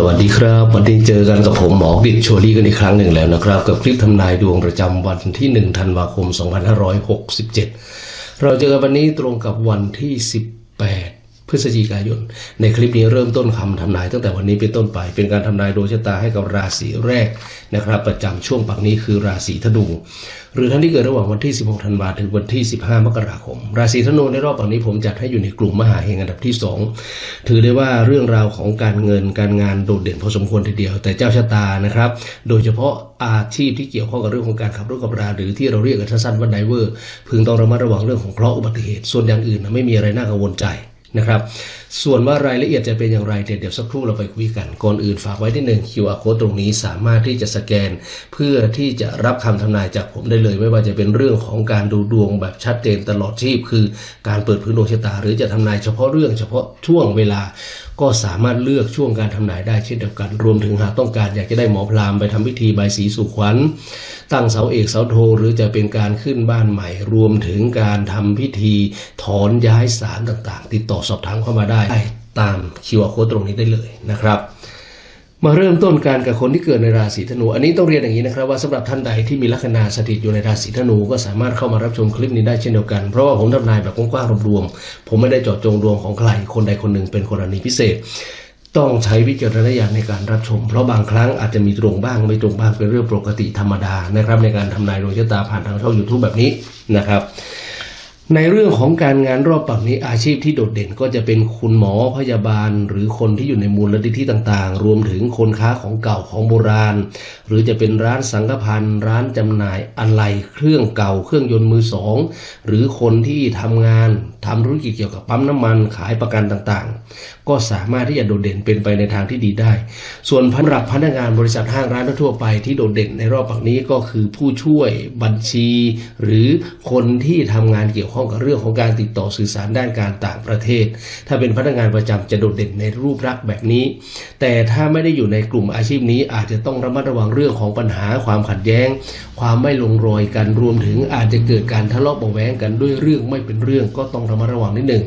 สวัสดีครับ วันนี้เจอกันกับผมหมอกิจโชลี่กันอีกครั้งหนึ่งแล้วนะครับ กับคลิปทำนายดวงประจำวันที่ 1 ธันวาคม 2567 เราเจอกันวันนี้ตรงกับวันที่ 18 พฤศจิกายน ในคลิปนี้เริ่มต้นคำทำนายตั้งแต่วันนี้เป็นต้นไป เป็นการทำนายโดยชะตาให้กับราศีแรกนะครับ ประจำช่วงปักนี้คือราศีธนู หรือท่านที่เกิดระหว่างวันที่ 16 ธันวาถึงวันที่ 15 มกราคม ราศีธนูในรอบปักนี้ผมจัดให้อยู่ในกลุ่มมหาเฮงอันดับที่ 2 ถือได้ว่าเรื่องราวของการเงินการงานโดดเด่นพอสมควรทีเดียว แต่เจ้าชะตานะครับ โดยเฉพาะอาชีพที่เกี่ยวข้องกับเรื่องของการขับรถขับราหรือที่เราเรียกกันสั้นว่าไดเวอร์พึงต้องระมัดระวังเรื่องของเคราะห์อุบัติเหตุส่วนอย่างอื่นไม่มีอะไรน่ากังวลใจ นะครับ ส่วนว่ารายละเอียดจะเป็นอย่างไรเดี๋ยวสักครู่เราไปคุยกัน ก่อนอื่นฝากไว้ที่หนึ่ง QR code ตรงนี้สามารถที่จะสแกน เพื่อที่จะรับคำทำนายจากผมได้เลย ไม่ว่าจะเป็นเรื่องของการดูดวงแบบชัดเจนตลอดชีพ คือการเปิดพื้นดวงชะตา หรือจะทำนายเฉพาะเรื่องเฉพาะช่วงเวลา ก็สามารถเลือกช่วงการทำนายได้เช่นเดียวกัน รวมถึงหากต้องการอยากจะได้หมอพรามไปทำพิธีใบายสีสุขวัญ ตั้งเสาเอกเสาโทหรือจะเป็นการขึ้นบ้านใหม่ รวมถึงการทำพิธีถอนย้ายสารต่างๆ ติดต่อสอบถามเข้ามาได้ตามคิวอาร์โค้ดตรงนี้ได้เลยนะครับ มาเริ่มต้นการกับคนที่เกิดในราศีธนู อันนี้ต้องเรียนอย่างนี้นะครับว่าสำหรับท่านใดที่มีลัคนาสถิตอยู่ในราศีธนูก็สามารถเข้ามารับชมคลิปนี้ได้เช่นเดียวกัน เพราะว่าผมทำนายแบบกว้างๆรวมๆผมไม่ได้เจาะจงดวงของใครคนใดคนหนึ่งเป็นกรณีพิเศษ ต้องใช้วิจารณญาณในการรับชม เพราะบางครั้งอาจจะมีตรงบ้างไม่ตรงบ้างเป็นเรื่องปกติธรรมดานะครับในการทำนายดวงชะตาผ่านทางช่อง YouTube แบบนี้นะครับ ในเรื่องของการงานรอบปักนี้อาชีพที่โดดเด่นก็จะเป็นคุณหมอพยาบาล หรือคนที่อยู่ในมูลนิธิต่างๆ รวมถึงคนค้าของเก่าของโบราณ หรือจะเป็นร้านสังฆพันธ์ร้านจำหน่ายอะไรเครื่องเก่าเครื่องยนต์มือสองหรือคนที่ทำงานทำธุรกิจเกี่ยวกับปั๊มน้ำมันขายประกันต่างๆ ก็สามารถที่จะโดดเด่นเป็นไปในทางที่ดีได้ ส่วนพันรับพนักงานบริษัทห้างร้านทั่วไปที่โดดเด่นในรอบปักนี้ก็คือผู้ช่วยบัญชี หรือคนที่ทำงานเกี่ยวข้องกับเรื่องของการติดต่อสื่อสารด้านการต่างประเทศ ถ้าเป็นพนักงานประจำจะโดดเด่นในรูปลักษณ์แบบนี้ แต่ถ้าไม่ได้อยู่ในกลุ่มอาชีพนี้อาจจะต้องระมัดระวังเรื่องของปัญหาความขัดแย้ง ความไม่ลงรอยกันรวมถึงอาจจะเกิดการทะเลาะเบาะแว้งกันด้วยเรื่องไม่เป็นเรื่องก็ต้องระมัดระวังนิดหนึ่ง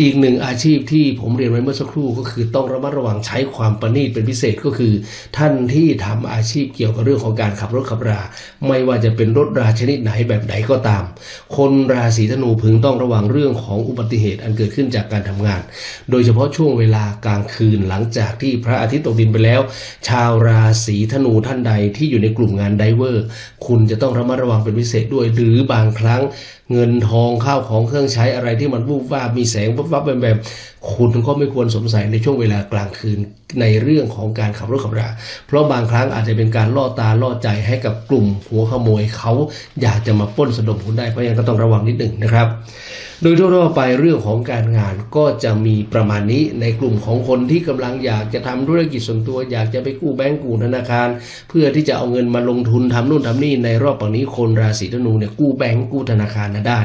อีกหนึ่งอาชีพที่ผมเรียนไว้เมื่อสักครู่ก็คือต้องระมัดระวังใช้ความประณีตเป็นพิเศษก็คือ ท่านที่ทำอาชีพเกี่ยวกับเรื่องของการขับรถขับรา ไม่ว่าจะเป็นรถราชนิดไหนแบบไหนก็ตาม คนราศีธนูพึงต้องระวังเรื่องของอุบัติเหตุอันเกิดขึ้นจากการทำงาน โดยเฉพาะช่วงเวลากลางคืนหลังจากที่พระอาทิตย์ตกดินไปแล้ว ชาวราศีธนูท่านใดที่อยู่ในกลุ่มงานไดเวอร์ คุณจะต้องระมัดระวังเป็นพิเศษด้วย หรือบางครั้งเงินทองข้าวของเครื่องใช้อะไรที่มันวูบวาบมีแสงวับวับแบบแบบคุณก็ไม่ควรสงสัยในช่วงเวลากลางคืนในเรื่องของการขับรถขับรา เพราะบางครั้งอาจจะเป็นการล่อตาล่อใจให้กับกลุ่มหัวขโมยเขาอยากจะมาปล้นสะดมคุณได้ เพราะฉะนั้นก็ต้องระวังนิดหนึ่งนะครับ โดยทั่วๆไปเรื่องของการงานก็จะมีประมาณนี้ในกลุ่มของคนที่กำลังอยากจะทำธุรกิจส่วนตัว อยากจะไปกู้แบงก์กู้ธนาคาร เพื่อที่จะเอาเงินมาลงทุนทำนู่นทำนี่ในรอบปังนี้คนราศีธนูเนี่ยกู้แบงก์กู้ธนาคารนะได้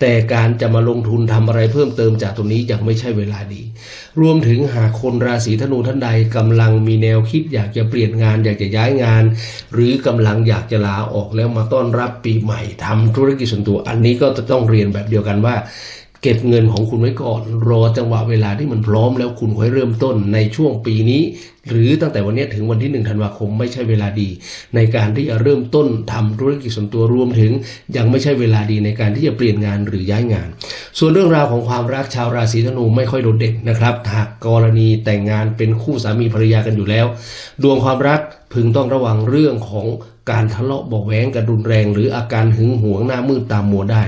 แต่การจะมาลงทุนทำอะไรเพิ่มเติมจากตรงนี้ยังไม่ใช่เวลาดี รวมถึงหากคนราศีธนูท่านใดกำลังมีแนวคิดอยากจะเปลี่ยนงาน อยากจะย้ายงาน หรือกำลังอยากจะลาออกแล้วมาต้อนรับปีใหม่ทำธุรกิจส่วนตัว อันนี้ก็จะต้องเรียนแบบเดียวกันว่า เก็บเงินของคุณไว้ก่อน รอจังหวะเวลาที่มันพร้อมแล้วคุณค่อยเริ่มต้นในช่วงปีนี้ หรือตั้งแต่วันนี้ถึงวันที่ 1 ธันวาคมไม่ใช่เวลาดี ในการที่จะเริ่มต้นทำธุรกิจส่วนตัวรวมถึง ยังไม่ใช่เวลาดีในการที่จะเปลี่ยนงานหรือย้ายงาน ส่วนเรื่องราวของความรักชาวราศีธนูไม่ค่อยโดดเด่นนะครับหากกรณีแต่งงานเป็นคู่สามีภรรยากันอยู่แล้ว ดวงความรักพึงต้องระวังเรื่องของ การทะเลาะเบาะแว้งกันรุนแรง หรืออาการหึงหวงหน้ามืดตามมัวได้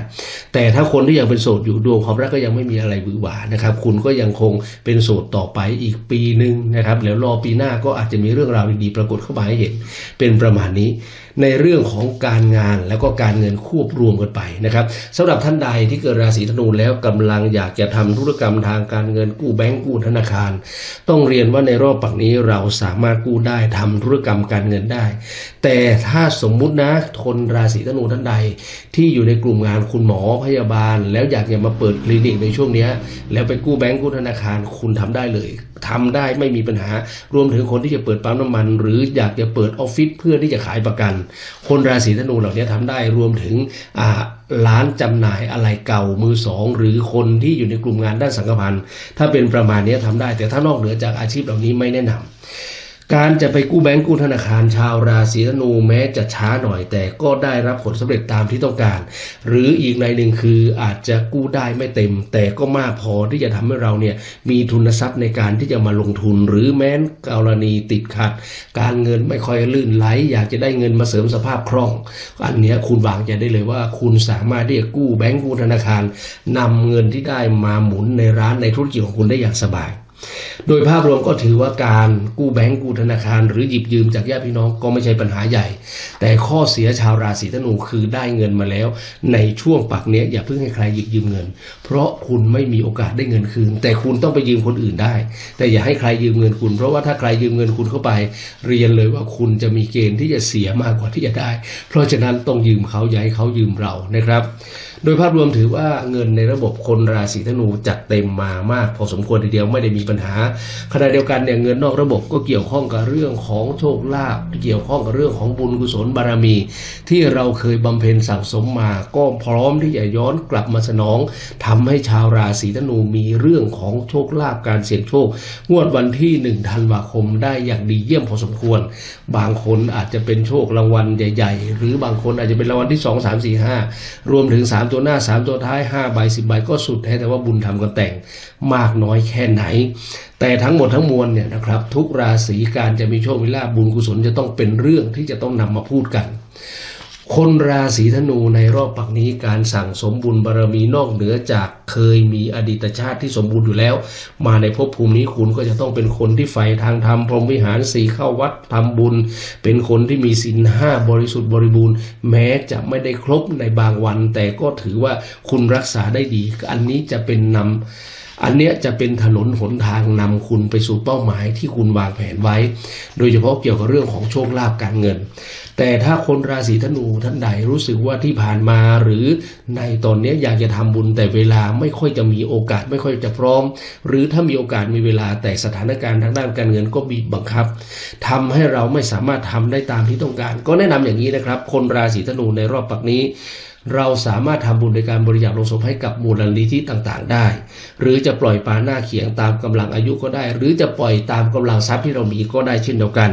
แต่ถ้าคนที่ยังเป็นโสดอยู่ดวงความรักก็ยังไม่มีอะไรหวือหวานะครับ คุณก็ยังคงเป็นโสดต่อไปอีกปีหนึ่งนะครับแล้วรอปีหน้าก็อาจจะมีเรื่องราวดีๆปรากฏเข้ามาให้เห็น เป็นประมาณนี้ ในเรื่องของการงานแล้วก็การเงินควบรวมกันไปนะครับสำหรับท่านใดที่เกิดราศีธนูแล้วกำลังอยากจะทำธุรกรรมทางการเงินกู้แบงก์กู้ธนาคาร ต้องเรียนว่าในรอบปักนี้เราสามารถกู้ได้ทำธุรกรรมการเงินได้ แต่ถ้าสมมุตินะคนราศีธนูท่านใด ที่อยู่ในกลุ่มงานคุณหมอพยาบาล แล้วอยากจะมาเปิดคลินิกในช่วงนี้แล้วไปกู้แบงก์กู้ธนาคารคุณทำได้เลยทำได้ไม่มีปัญหา รวมถึงคนที่จะเปิดปั๊มน้ำมัน หรืออยากจะเปิดออฟฟิศเพื่อที่จะขายประกัน คนราศีธนูเหล่านี้ทำได้รวมถึงอ่าร้านจำหน่ายอะไรเก่ามือสองหรือคนที่อยู่ในกลุ่มงานด้านสังฆพันธ์ถ้าเป็นประมาณนี้ทำได้ แต่ถ้านอกเหนือจากอาชีพเหล่านี้ไม่แนะนำ การจะไปกู้แบงก์กู้ธนาคารชาวราศีธนูแม้จะช้าหน่อย แต่ก็ได้รับผลสำเร็จตามที่ต้องการ หรืออีกในหนึ่งคืออาจจะกู้ได้ไม่เต็ม แต่ก็มากพอที่จะทำให้เราเนี่ยมีทุนทรัพย์ในการที่จะมาลงทุน หรือแม้นกรณีติดขัด การเงินไม่ค่อยลื่นไหล อยากจะได้เงินมาเสริมสภาพคล่อง อันนี้คุณวางใจได้เลยว่า คุณสามารถที่จะกู้แบงก์กู้ธนาคารนำเงินที่ได้มาหมุนในร้านในธุรกิจของคุณได้อย่างสบาย โดยภาพรวมก็ถือว่าการกู้แบงก์กู้ธนาคาร หรือหยิบยืมจากญาติพี่น้องก็ไม่ใช่ปัญหาใหญ่ แต่ข้อเสียชาวราศีธนูคือได้เงินมาแล้ว ในช่วงปักเนี้ยอย่าเพิ่งให้ใครหยิบยืมเงิน เพราะคุณไม่มีโอกาสได้เงินคืน แต่คุณต้องไปยืมคนอื่นได้ แต่อย่าให้ใครยืมเงินคุณ เพราะว่าถ้าใครยืมเงินคุณเข้าไป เรียนเลยว่าคุณจะมีเกณฑ์ที่จะเสียมากกว่าที่จะได้ เพราะฉะนั้นต้องยืมเขาอย่าให้เขายืมเรานะครับ โดยภาพรวมถือว่าเงินในระบบคนราศีธนูจัดเต็มมามาก พอสมควรทีเดียวไม่ได้มีปัญหาขณะเดียวกันเนี่ยเงินนอกระบบก็เกี่ยวข้องกับเรื่องของโชคลาภเกี่ยวข้องกับเรื่องของบุญกุศลบารมี ที่เราเคยบำเพ็ญสั่งสมมาก็พร้อมที่จะย้อนกลับมาสนองทำให้ชาวราศีธนูมีเรื่องของโชคลาภการเสี่ยงโชค งวดวันที่หนึ่งธันวาคมได้อย่างดีเยี่ยมพอสมควร บางคนอาจจะเป็นโชครางวัลใหญ่ ๆ หรือบางคนอาจจะเป็นรางวัลที่ 2 3 4 5 รวมถึง 3ตัวหน้า 3 ตัวท้าย 5 ใบ 10 ใบก็สุดแท้แต่ว่าบุญทำกันแต่งมากน้อยแค่ไหน แต่ทั้งหมดทั้งมวลเนี่ยนะครับทุกราศีการจะมีโชคมีลาบุญกุศลจะต้องเป็นเรื่องที่จะต้องนำมาพูดกันคนราศีธนูในรอบปักนี้การสั่งสมบุญบารมีนอกเหนือจาก เคยมีอดีตชาติที่สมบูรณ์อยู่แล้ว มาในภพภูมินี้คุณก็จะต้องเป็นคนที่ใฝ่ทางธรรมพรหมวิหารสีเข้าวัดทำบุญ เป็นคนที่มีศีลห้าบริสุทธิ์บริบูรณ์ แม้จะไม่ได้ครบในบางวัน แต่ก็ถือว่าคุณรักษาได้ดี อันนี้จะเป็นนำอันเนี้ยจะเป็นถนนหนทางนำคุณไปสู่เป้าหมายที่คุณวางแผนไว้ โดยเฉพาะเกี่ยวกับเรื่องของโชคลาภการเงิน แต่ถ้าคนราศีธนูท่านใดรู้สึกว่าที่ผ่านมาหรือในตอนนี้อยากจะทำบุญแต่เวลาไม่ค่อยจะมีโอกาสไม่ค่อยจะพร้อม หรือถ้ามีโอกาสมีเวลาแต่สถานการณ์ทางด้านการเงินก็บีบบังคับทำให้เราไม่สามารถทำได้ตามที่ต้องการ ก็แนะนำอย่างนี้นะครับ คนราศีธนูในรอบปักนี้เราสามารถทำบุญในการบริจาคลงศพให้กับมูลนิธิต่างๆ ได้ หรือจะปล่อยปลาหน้าเขียงตามกำลังอายุก็ได้ หรือจะปล่อยตามกำลังทรัพย์ที่เรามีก็ได้เช่นเดียวกัน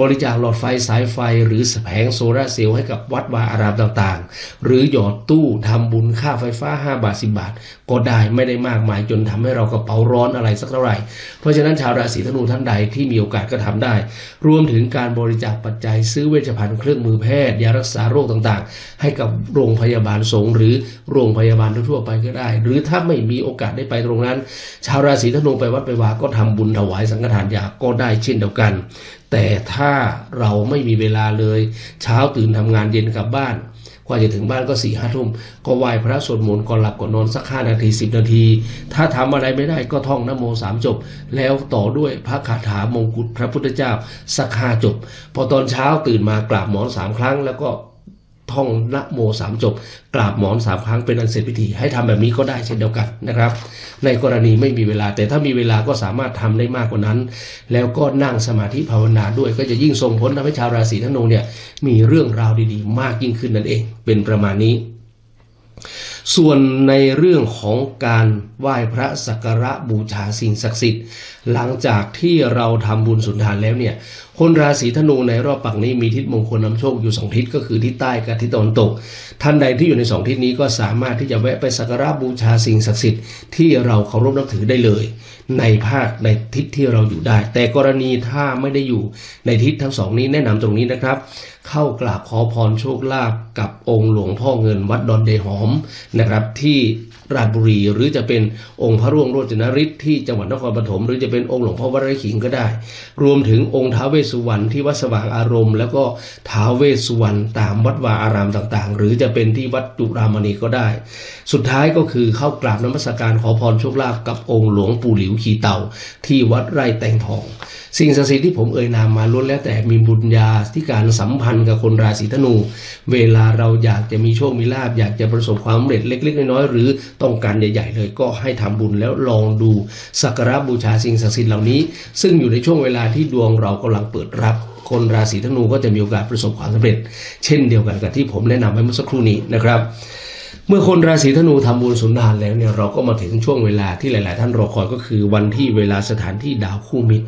บริจาคหลอดไฟสายไฟ หรือแผงโซลาเซลล์ให้กับวัดวาอารามต่างๆ หรือหยอดตู้ทำบุญค่าไฟฟ้า 5 บาท 10 บาท ก็ได้ไม่ได้มากมายจนทำให้เรากระเป๋าร้อนอะไรสักเท่าไหร่ เพราะฉะนั้นชาวราศีธนูท่านใดที่มีโอกาสก็ทำได้ รวมถึงการบริจาคปัจจัยซื้อเวชภัณฑ์เครื่องมือแพทย์ยารักษาโรคต่างๆ ให้กับโรงพยาบาลสงหรือโรงพยาบาลทั่วไปก็ได้ หรือถ้าไม่มีโอกาสได้ไปตรงนั้น ชาวราศีธนูไปวัดไปวาก็ทำบุญถวายสังฆทานยาก็ได้เช่นเดียวกัน แต่ถ้าเราไม่มีเวลาเลย เช้าตื่นทำงานเย็นกลับบ้านกว่าจะถึงบ้านก็สี่ห้าทุ่มก็ไหว้พระสวดมนต์ก่อนหลับก่อนนอนสักห้านาทีสิบนาที ถ้าทำอะไรไม่ได้ก็ท่องนโมสามจบ แล้วต่อด้วยพระคาถามงกุฎพระพุทธเจ้าสักห้าจบ พอตอนเช้าตื่นมากราบหมอนสามครั้งแล้วก็ ท่องนะโมสามจบ กราบหมอนสามครั้งเป็นอันเสร็จพิธี ให้ทำแบบนี้ก็ได้เช่นเดียวกันนะครับ ในกรณีไม่มีเวลา แต่ถ้ามีเวลาก็สามารถทำได้มากกว่านั้น แล้วก็นั่งสมาธิภาวนาด้วย ก็จะยิ่งส่งผลทำให้ชาวราศีธนูเนี่ยมีเรื่องราวดีๆ มากยิ่งขึ้นนั่นเอง เป็นประมาณนี้ ส่วนในเรื่องของการไหว้พระสักการะบูชาสิ่งศักดิ์สิทธิ์ หลังจากที่เราทำบุญสุนทานแล้วเนี่ย คนราศีธนูในรอบปักนี้มีทิศมงคลนำโชคอยู่สองทิศก็คือทิศใต้กับทิศตะวันตก ท่านใดที่อยู่ในสองทิศนี้ก็สามารถที่จะแวะไปสักการะบูชาสิ่งศักดิ์สิทธิ์ที่เราเคารพนับถือได้เลย ในภาคในทิศที่เราอยู่ได้ แต่กรณีถ้าไม่ได้อยู่ในทิศทั้งสองนี้แนะนำตรงนี้นะครับ เข้ากราบขอพรโชคลาภกับองค์หลวงพ่อเงินวัดดอนเดหอมนะครับที่ราชบุรีหรือจะเป็นองค์พระร่วงโรจนฤทธิ์ที่จังหวัดนครปฐมหรือจะเป็นองค์หลวงพ่อวัดไร่ขิงก็ได้ รวมถึงองค์ท้าวเวสสุวรรณที่วัดสว่างอารมณ์ แล้วก็ท้าวเวสสุวรรณตามวัดวาอารามต่างๆ หรือจะเป็นที่วัดจุรามณีก็ได้ สุดท้ายก็คือเข้ากราบนมัสการขอพรโชคลาภกับองค์หลวงปู่หลิวขีเต่า ที่วัดไร่แตงทอง สิ่งศักดิ์สิทธิ์ที่ผมเอ่ยนามมาล้วนแล้วแต่มีบุญญาที่การสัมพันธ์กับคนราศีธนู เวลาเราอยากจะมีโชคมีลาบอยากจะประสบความสำเร็จเล็ก ๆ น้อยๆหรือต้องการใหญ่ ๆ เลยก็ให้ทำบุญแล้วลองดูสักการะบูชาสิ่งศักดิ์สิทธิ์เหล่านี้ ซึ่งอยู่ในช่วงเวลาที่ดวงเรากำลังเปิดรับคนราศีธนูก็จะมีโอกาสประสบความสำเร็จ เช่นเดียวกันกับที่ผมแนะนำไปเมื่อสักครู่นี้นะครับ เมื่อคนราศีธนูทำบุญสุนทานแล้วเนี่ยเราก็มาถึงช่วงเวลาที่หลาย ๆ ท่านรอคอยก็คือวันที่เวลาสถานที่ดาวคู่มิตร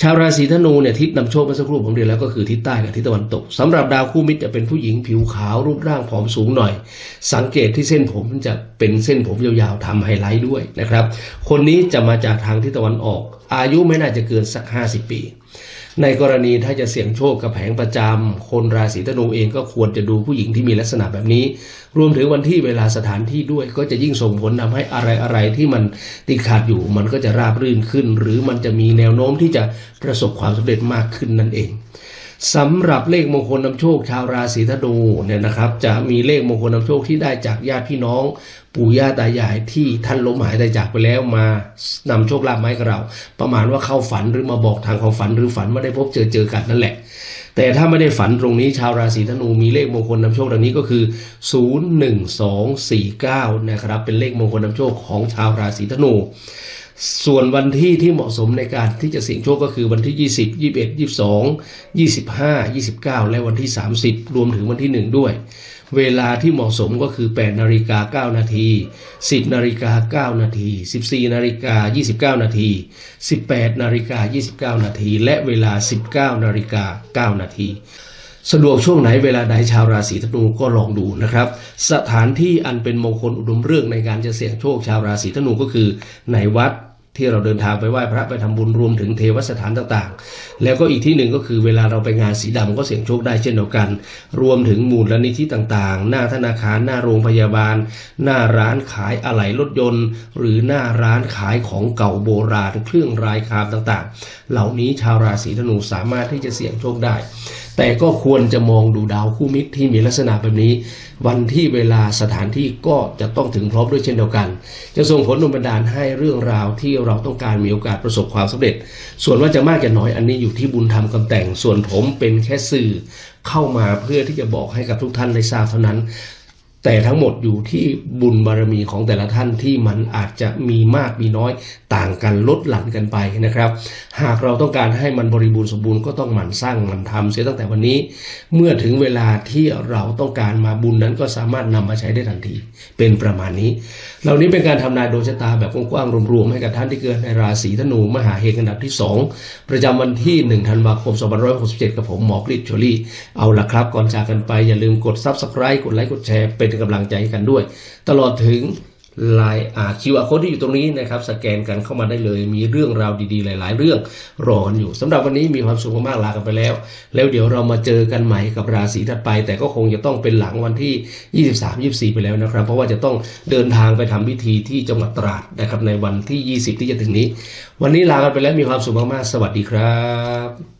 ชาวราศีธนูเนี่ยทิศนำโชคเมื่อสักครู่ผมเรียนแล้วก็คือทิศใต้กับทิศตะวันตกสำหรับดาวคู่มิตรจะเป็นผู้หญิงผิวขาวรูปร่างผอมสูงหน่อย สังเกตที่เส้นผมจะเป็นเส้นผมยาว ๆทำไฮไลท์ด้วยนะครับ คนนี้จะมาจากทางทิศตะวันออก อายุไม่น่าจะเกินสัก 50 ปี ในกรณีถ้าจะเสี่ยงโชคกับแผงประจำคนราศีธนูเองก็ควรจะดูผู้หญิงที่มีลักษณะแบบนี้ รวมถึงวันที่เวลาสถานที่ด้วย ก็จะยิ่งส่งผลทำให้อะไรอะไรๆที่มันติดขัดอยู่ มันก็จะราบรื่นขึ้น หรือมันจะมีแนวโน้มที่จะประสบความสำเร็จมากขึ้นนั่นเอง สำหรับเลขมงคลนำโชคชาวราศีธนูเนี่ยนะครับ จะมีเลขมงคลนำโชคที่ได้จากญาติพี่น้อง ปู่ย่าตายายที่ท่านล้มหายตายจากไปแล้วมานำโชคลาภมาให้กับเรา ประมาณว่าเข้าฝันหรือมาบอกทางของฝันหรือฝันไม่ได้พบเจอเจอกันนั่นแหละ แต่ถ้าไม่ได้ฝันตรงนี้ชาวราศีธนูมีเลขมงคลนำโชคดังนี้ก็คือ 01249นะครับเป็นเลขมงคลนำโชคของชาวราศีธนู ส่วนวันที่ที่เหมาะสมในการที่จะเสี่ยงโชคก็คือวันที่ 20 21 22 25 29 และวันที่ 30 รวมถึงวันที่ 1 ด้วย เวลาที่เหมาะสมก็คือ 8 นาฬิกา 9 นาที 10 นาฬิกา 9 นาที 14 นาฬิกา 29 นาที 18 นาฬิกา 29 นาที และเวลา 19 นาฬิกา 9 นาทีสะดวกช่วงไหนเวลาใดชาวราศีธนูก็ลองดูนะครับ สถานที่อันเป็นมงคลอุดมเรื่องในการจะเสี่ยงโชคชาวราศีธนูก็คือในวัด ที่เราเดินทางไปไหว้พระไปทำบุญรวมถึงเทวสถานต่างๆ แล้วก็อีกที่หนึ่งก็คือเวลาเราไปงานสีดำก็เสี่ยงโชคได้เช่นเดียวกัน รวมถึงมูลนิธิต่างๆ หน้าธนาคารหน้าโรงพยาบาล หน้าร้านขายอะไหล่รถยนต์ หรือหน้าร้านขายของเก่าโบราณ เครื่องรายคามต่างๆ เหล่านี้ชาวราศีธนูสามารถที่จะเสี่ยงโชคได้ แต่ก็ควรจะมองดูดาวคู่มิตรที่มีลักษณะแบบนี้ วันที่เวลาสถานที่ก็จะต้องถึงพร้อมด้วยเช่นเดียวกัน จะส่งผลดลบันดาลให้เรื่องราวที่เราต้องการมีโอกาสประสบความสำเร็จ ส่วนว่าจะมากจะน้อยอันนี้อยู่ที่บุญธรรมกำแต่ง ส่วนผมเป็นแค่สื่อเข้ามาเพื่อที่จะบอกให้กับทุกท่านได้ทราบเท่านั้น แต่ทั้งหมดอยู่ที่บุญบารมีของแต่ละท่านที่มันอาจจะมีมากมีน้อยต่างกันลดหลั่นกันไปนะครับ หากเราต้องการให้มันบริบูรณ์สมบูรณ์ก็ต้องหมั่นสร้างหมั่นทำเสียตั้งแต่วันนี้ เมื่อถึงเวลาที่เราต้องการมาบุญนั้นก็สามารถนำมาใช้ได้ทันที เป็นประมาณนี้ เหล่านี้เป็นการทำนายดวงชะตาแบบกว้างๆรวมๆให้กับท่านที่เกิดในราศีธนูมหาเฮงอันดับที่ 2 ประจำวันที่1ธันวาคม2567กับผมหมอกฤทธิ์โชลี่เอาละครับก่อนจากกันไปอย่าลืมกด Subscribe กดไลค์กดแชร์เป็นกำลังใจให้กันด้วย ตลอดถึงไลน์อ่า QR code ที่อยู่ตรงนี้นะครับ สแกนกันเข้ามาได้เลย มีเรื่องราวดีๆ หลาย ๆ เรื่องรอกันอยู่สำหรับวันนี้มีความสุขมากๆลากันไปแล้ว แล้วเดี๋ยวเรามาเจอกันใหม่กับราศีถัดไป แต่ก็คงจะต้องเป็นหลังวันที่ 23 24 ไปแล้วนะครับ เพราะว่าจะต้องเดินทางไปทำพิธีที่จังหวัดตราดนะครับในวันที่ 20 ที่จะถึงนี้ วันนี้ลากันไปแล้วมีความสุขมากๆ สวัสดีครับ